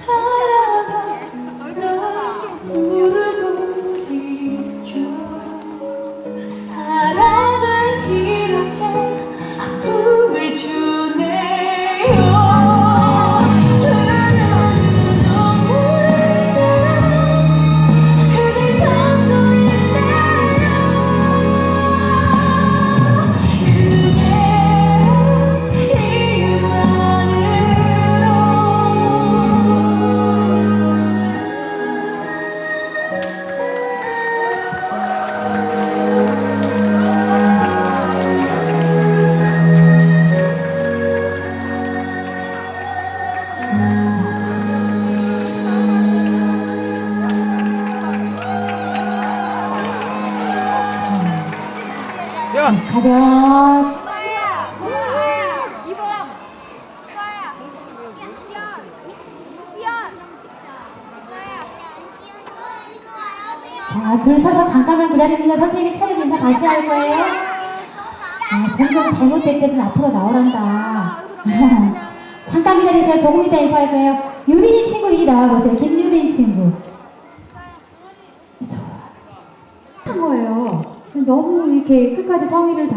สาย 차렷. 자, 줄 서서 잠깐만 기다립니다. 선생님이 차렷 인사 다시 할 거예요. 아, 점점 잘못될 때 좀 앞으로 나오란다. 잠깐 기다리세요. 조금 이따 인사할 거예요. 유빈이 친구 이리 나와보세요. 김유빈 친구. 저, 한 거예요. 너무 이렇게 끝까지 성의를 다